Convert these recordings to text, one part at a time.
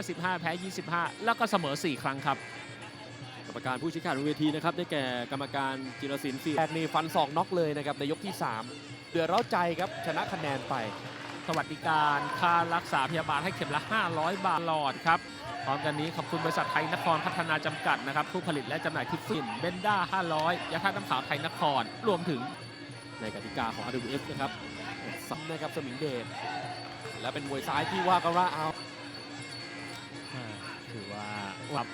55 แพ้ 25 แล้วก็เสมอ 4 ครั้งครับ กรรมการผู้ชี้ขาดบนเวทีนะครับได้แก่กรรมการจิรศิลป์ศรีแรกนี่ฟันศอกน็อกเลยนะครับในยกที่ 3 เดือดร้าใจครับชนะคะแนนไป สวัสดิการค่ารักษาพยาบาลให้เข็มละ 500 บาทตลอดครับ พร้อมกันนี้ขอบคุณบริษัทไทยนครพัฒนาจำกัดนะครับ ผู้ผลิตและจำหน่ายทิฟฟินเบนด้า 500 ยาธาตุน้ำขาวไทยนคร รวมถึงในกติกาของ RWF นะครับซ้ำนะครับสมิงเดชและเป็นมวยซ้ายที่ว่ากันว่าเอาอ่า ถือว่าครับ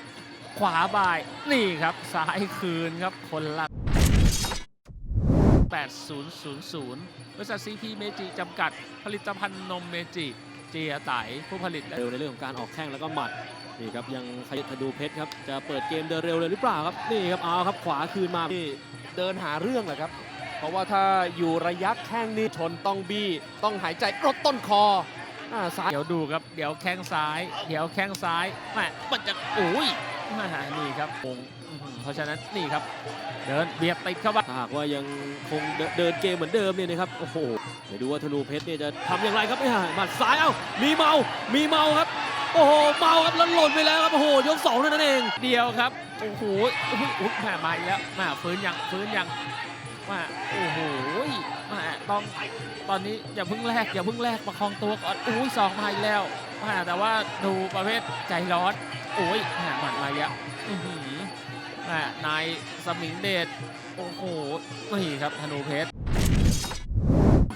ขวาบ่ายนี่ครับซ้ายคืนครับคนละ8000 บริษัทซีพีเมจิจำกัดผลิตภัณฑ์นมเมจิ เจียไตผู้ผลิตและเร็วในเรื่องของการออกแข้งแล้วก็หมัดนี่ครับยังขยับธนูเพชรครับจะเปิดเกมเดินเร็วเลยหรือเปล่าครับนี่ครับเอาครับขวาคืนมาที่เดินหาเรื่องแหละครับ เพราะว่าถ้าอยู่ระยะแข้งนี่ชนต้องบี้ต้องหายใจรดต้นคอ อ่าซ้ายเดี๋ยวดูครับ เดี๋ยวแข้งซ้าย เดี๋ยวแข้งซ้ายแม่มันจะโอ้ยแม่นี่ครับวงอื้อหือเพราะฉะนั้นนี่ครับ เดินเบียดติดเข้าไปถ้าหากว่ายังคงเดินเดินเกมเหมือนเดิมเนี่ยนะครับโอ้โหเดี๋ยวดูว่าธนูเพชรเนี่ยจะทำอย่างไรครับเนี่ยหมัดซ้ายเอ้ามีเมา มีเมาครับ โอ้โหเมาครับแล้วหล่นไปแล้วครับโอ้โหยกสองเท่านั้นเอง เดียวครับโอ้โหอุ๊ยอุ๊ยแม่มาอีกแล้วแม่ฟื้นยังฟื้นยังแม่โอ้โหแม่ ต้องตอนนี้อย่าเพิ่งแลกอย่าเพิ่งแลกประคองตัวก่อนอุ้ยสองมาอีกแล้วแม่แต่ว่าดูประเภทใจร้อนโอ้ยหมัดมาอีกแล้วอื้อหือแม่นายสมิงเดชโอ้โหนี่ครับธนูเพชร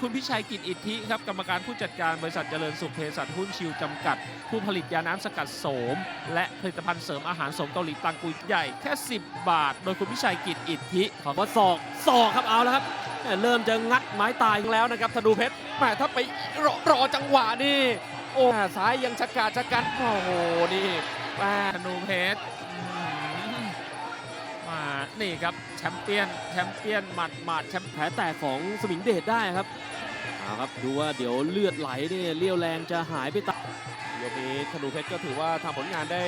คุณพิชัยกิจอิทธิครับกรรมการผู้จัดการบริษัทเจริญสุขเภสัชหุ้นชิวจำกัด ผู้ผลิตยาน้ำสกัดโสม และผลิตภัณฑ์เสริมอาหารสมเกาหลีตังกุยใหญ่แค่ 10 บาท โดยคุณพิชัยกิจอิทธิขอว่าศอกศอกครับเอาแล้วครับ เริ่มจะงัดไม้ตายแล้วนะครับธนูเพชรแหมถ้าไปรอรอจังหวะนี่โอ้ซ้ายยังชะกาดชะกันโอ้โหนี่แหมธนูเพชรอื้อหือมานี่ครับแชมเปี้ยนแชมเปี้ยนหมัดหมัดแชมป์แผลแตกของสมิงเดชได้ครับเอาครับดูว่าเดี๋ยวเลือดไหลเนี่ยเลี้ยวแรงจะหายไปตามยกนี้ธนูเพชรก็ถือว่าทำผลงานได้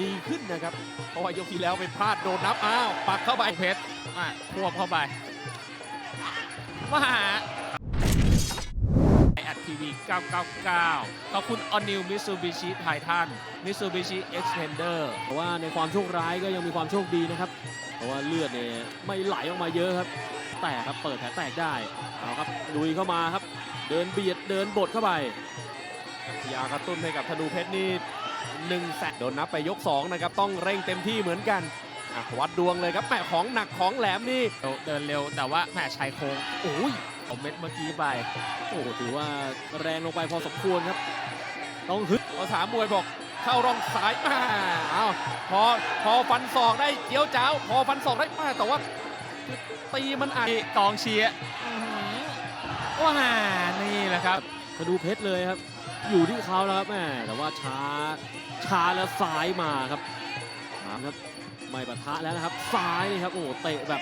ดีขึ้นนะครับ เพราะว่ายกที่แล้วไปพลาดโดนนับอ้าวปักเข้าไปเพชรอะควบเข้าไป มาไออัดทีวี 999 ขอบคุณ All New Mitsubishi Titan Mitsubishi Xpander แต่ว่าในความโชคร้ายก็ยังมีความโชคดีนะครับ เพราะว่าเลือดเนี่ยไม่ไหลออกมาเยอะครับ แตกครับเปิดแผลแตกได้เอาครับลุยเข้ามาครับ เดินเบียดเดินบดเข้าไปยากระตุ้นให้กับธนูเพชรนี่หนึ่งแสนโดนนับไปยก 2 นะครับ ต้องเร่งเต็มที่เหมือนกัน อะวัดดวงเลยครับแหมของหนักของแหลมนี่ เดินเร็วแต่ว่าแหมชายโครงโอ้ยเอาเม็ดเมื่อกี้ไป โอ้โหถือว่าแรงลงไปพอสมควรครับ ต้องฮึดภาษามวยบอกเข้าร่องซ้ายมาอ้าวพอพอฟันศอกได้เจียวจ้าวพอฟันศอกได้มาแต่ว่าตีมันอาจนี่กองเชียร์อื้อหือว้านี่แหละครับมาดูเพชรเลยครับ อยู่ที่เขาแล้วครับแม่แต่ว่าช้าช้าแล้วซ้ายมาครับถามครับ ไม่ปะทะแล้วนะครับ ซ้ายนี่ครับ โอ้โห เตะแบบ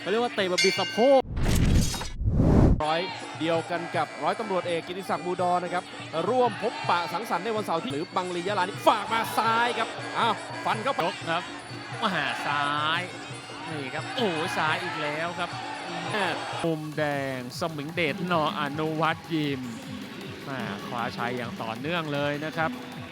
เขาเรียกว่าเตะแบบบิดสะโพกร้อยเดียวกันกับร้อยตำรวจเอกกิติศักดิ์บูดอนะครับ ร่วมพบปะสังสรรค์ในวันเสาร์ที่หรือบังลียะลานี่ฝากมาซ้ายครับ อ้าว ฟันเข้าไปยกครับมาหาซ้าย นี่ครับ โอ้ยซ้ายอีกแล้วครับแม่มุมแดงสมิงเดชนออนุวัตยิมมาขวาชัยอย่างต่อเนื่องเลยนะครับ